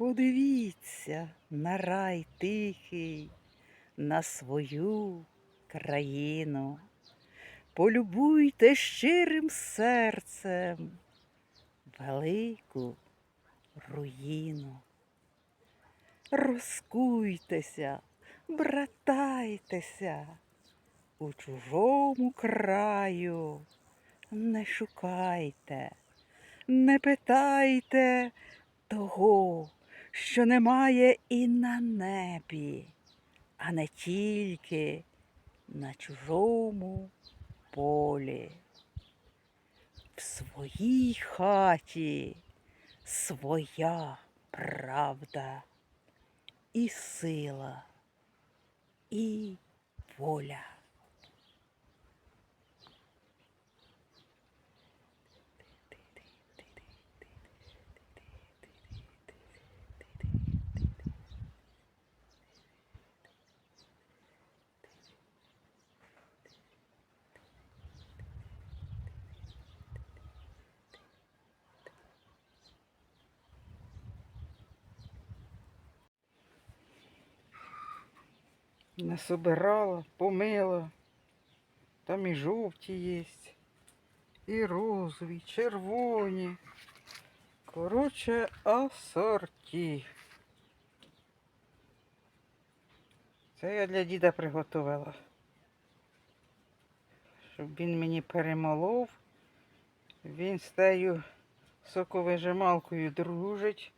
Подивіться на рай тихий, на свою країну. Полюбуйте щирим серцем велику руїну. Розкуйтеся, братайтеся у чужому краю. Не шукайте, не питайте того, що немає і на небі, а не тільки на чужому полі. В своїй хаті своя правда і сила, і воля. Насобирала, помила. Там і жовті є, і розові, і червоні. Коротше, асорті. Це я для діда приготувала. Щоб він мені перемолов. Він з тею соковижималкою дружить.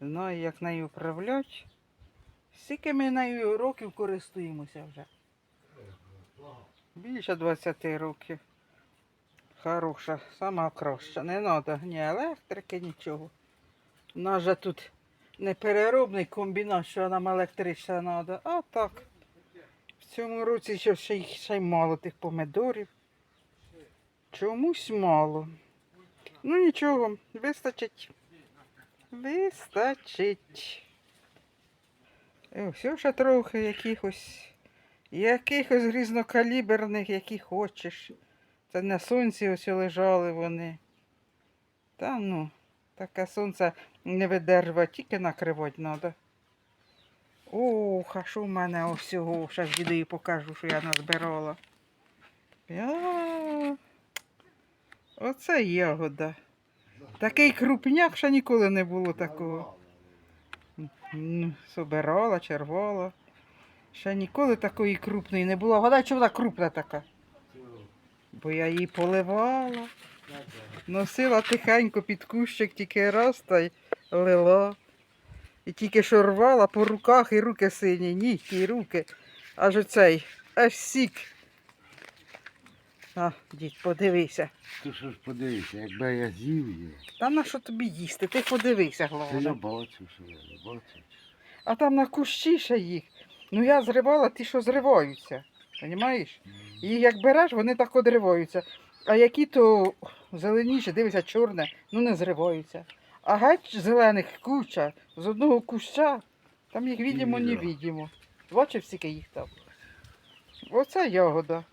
Знає, як нею управляти. Скільки ми нею років користуємося вже? Більше 20 років. Хороша, сама краща. Не треба ні електрики, нічого. У нас же тут не переробний комбінат, що нам електрична треба. А так. В цьому році ще, ще, ще й мало тих помидорів. Чомусь мало. Ну нічого, вистачить. Вистачить. І все ще трохи якихось, якихось різнокаліберних, які хочеш. Це на сонці ось лежали вони. Та ну, таке сонце не видержувати, тільки накривати треба. Ох, а що в мене ось цього? Зараз дідові покажу, що я назбирала. Я... Оце ягода. Такий крупняк ще ніколи не було такого. Собирала, червала. Ще ніколи такої крупної не було. Гадай, чому вона крупна така? Бо я її поливала, носила тихенько під кущик тільки раз та й лила. І тільки що рвала по руках і руки сині, нігті, і руки. Аж оцей, аж сік. А, дідь, подивися. Ти що ж подивися, якби я з'їв її, Та на що тобі їсти? Ти подивися, то я головне. бачу, що я не бачу. А там на кущі ще їх. Ну я зривала ті, що зриваються. Понімаєш? Їх як береш, вони так одриваються. А які то зеленіші, дивися, чорне, ну не зриваються. А геть зелених куча з одного куща, там їх відімо, не відео. відімо. Бачив, скільки їх там. Оце ягода.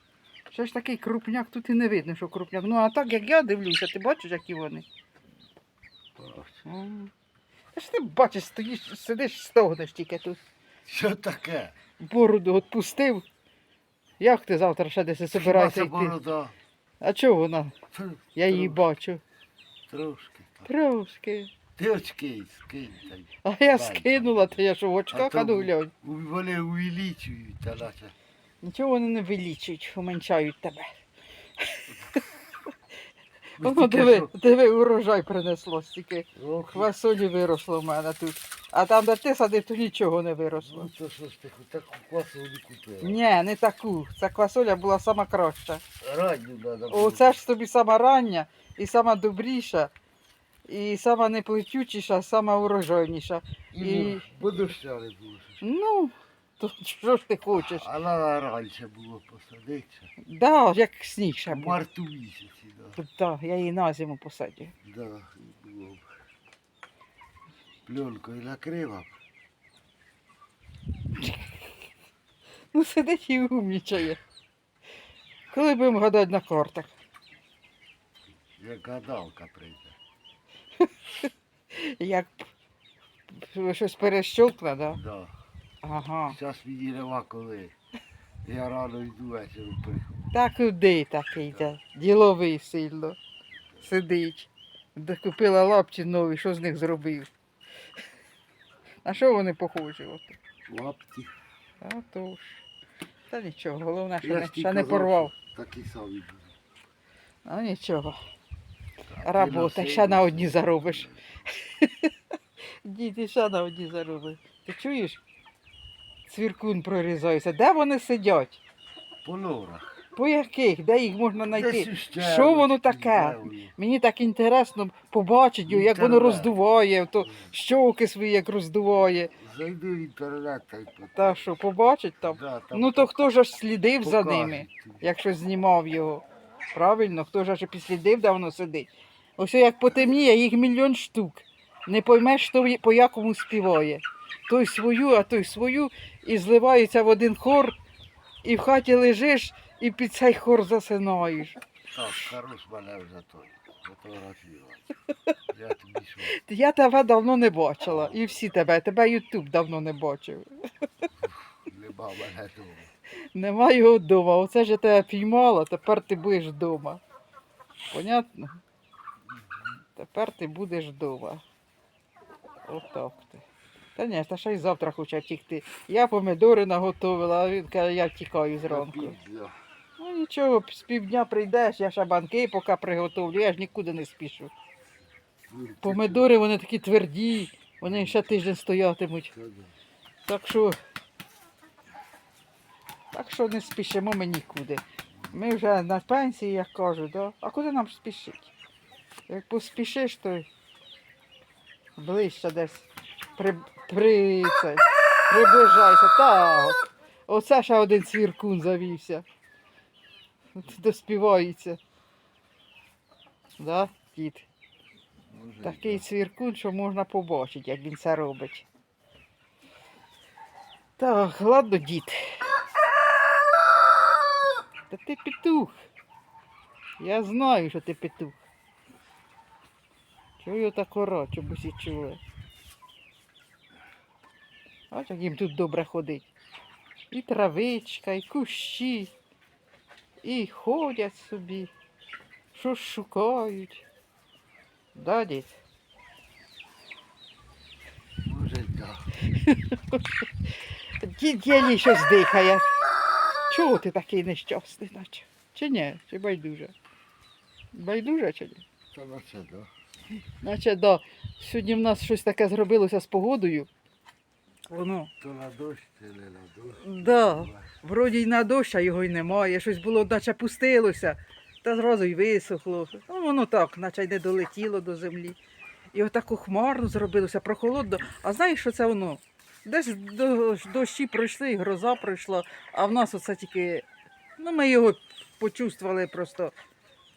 Ще ж такий крупняк, тут і не видно, що крупняк. Ну а так як я дивлюся, ти бачиш, які вони. Бачу. Та ж ти бачиш, стоїш, сидиш, стогнеш тільки тут. Що таке? Бороду відпустив. Як ти завтра ще десь це йти? борода? А чого вона? Тр- Я її трошки, бачу. Трошки. так. Трошки. Ти очки скинь. та й. А я скинула, то я що в очках, а ну глянь. у- Вони увеличують, та наче. Нічого вони не вилічують, уменьшають тебе. Воно диви, диви, урожай принесло стільки. Ох, Хвасолі виросло в мене тут. А там, де ти садив, то нічого не виросло. Ну то що ж ти таку квасу не купила? Ні, не таку. Ця квасоля була сама краща. Ранню треба. Оце ж тобі сама рання і сама добріша, і сама неплетючіша, сама урожайніша. І, і- бо доща не було. Ну, то що ж ти хочеш? А треба раніше було посадитися. Да, як сніг ще В був. марту місяці, да. Так, я її на зиму посадю. Да, було б. Пленкою накрила б. Ну, сидить і умнічає. Коли будемо гадати на картах? Як гадалка прийде. Як щось перещолкне, да? Да. Ага. Зараз мені коли. Я рано йду вечором приходжу. Та куди такий, да? діловий сильно. Сидить. Де Купила лапті нові, що з них зробив? На що вони похожі? От? Лапті. А то ж. Та нічого, головне, що Я не, ж ще не казав, порвав. що Такі самі будуть. А нічого. Робота, ще на одні заробиш. Діти ще на одні заробиш. Ти чуєш? Цвіркун прорізається. Де вони сидять? По норах. По яких? Де їх можна знайти? Що воно таке? Мені так інтересно побачити, як воно роздуває, то щоки свої як роздуває. Зайди в інтернет та й. Та що, побачить там? Да, там Ну то хто ж аж слідив за ними, якщо знімав його? Правильно, хто ж аж підслідив, де воно сидить? Ось як потемніє, їх мільйон штук. Не поймеш, хто по якому співає. Той свою, а той свою, і зливаються в один хор, і в хаті лежиш, і під цей хор засинаєш. Так, хорош мене вже той. Я тобі? Я тебе давно не бачила, і всі тебе, тебе Ютуб давно не бачив. Нема мене дома. Нема його вдома. Оце ж я тебе піймала, тепер ти будеш вдома. Понятно? Тепер ти будеш вдома. Отак ти. Та ні, та ще й завтра хоче втікти. Я помидори наготовила, а він каже, я втікаю зранку. Ну нічого, з півдня прийдеш, я ще банки поки приготовлю, я ж нікуди не спішу. Ну, Помидори вони такі тверді, вони ще тиждень стоятимуть. Так що, так що не спішимо ми нікуди. Ми вже на пенсії, як кажуть, да? а куди нам спішить? Як поспішиш, то ближче десь при, при, це, приближайся. Так. Оце ще один цвіркун завівся. Доспівається. Да, дід? Такий цвіркун, що можна побачити, як він це робить. Так, ладно, дід. Та ти петух. Я знаю, що ти петух. Чую так ора, щоб усі чули. Бач, як їм тут добре ходить. І травичка, і кущі, і ходять собі, що шукають. Да, дід? Може, так. Дід єлі щось дихає. Чого ти такий нещасний, наче? Чи ні? Чи байдуже? Байдуже чи ні? Та на це, да. Наче да. Сьогодні в нас щось таке зробилося з погодою. Воно. То на дощ, то не на дощ. Да. Вроді й на дощ, а його й немає. Щось було, наче пустилося, та зразу й висохло. Ну, воно так, наче й не долетіло до землі. І отаку хмарно зробилося, прохолодно. А знаєш, що це воно? Десь до- дощі пройшли, і гроза пройшла, а в нас оце тільки. Ну, ми його почувствували просто.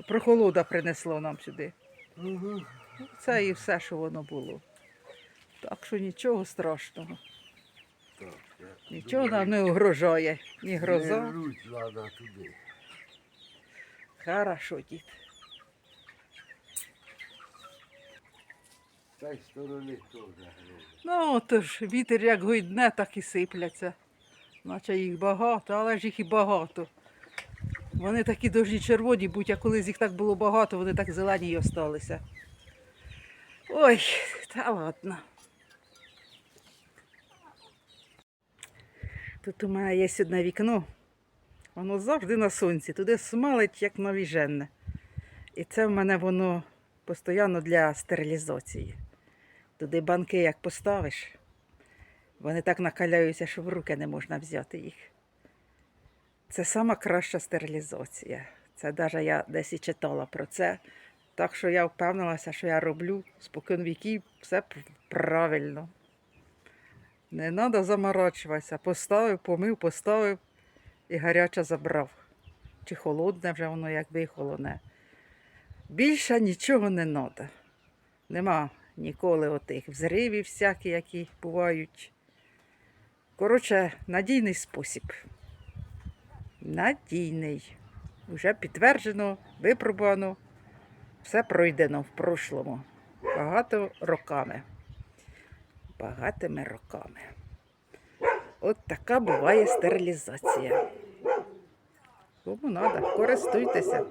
Прохолода принесло нам сюди. Угу. Це і все, що воно було. Так що нічого страшного. Нічого нам не угрожає. Ні гроза. треба туди. Хорошо, дід. З цієї сторони теж гроза. Ну, отож, вітер як гойдне, так і сипляться. Наче їх багато, але ж їх і багато. Вони такі дожді червоні, будь а колись їх так було багато, вони так зелені й осталися. Ой, та ладно. Тут у мене є одне вікно. Воно завжди на сонці, туди смалить, як навіженне. І це в мене воно постійно для стерилізації. Туди банки як поставиш, вони так накаляються, що в руки не можна взяти їх. Це сама краща стерилізація. Це навіть я десь і читала про це. Так що я впевнилася, що я роблю спокон віків все правильно. Не треба заморочуватися. Поставив, помив, поставив і гаряче забрав. Чи холодне вже воно як вихолоне. Більше нічого не треба. Нема ніколи отих взривів всякі, які бувають. Коротше, надійний спосіб. Надійний. Уже підтверджено, випробувано, все пройдено в прошлому. Багато роками. Багатими роками. От така буває стерилізація. Кому треба, користуйтеся.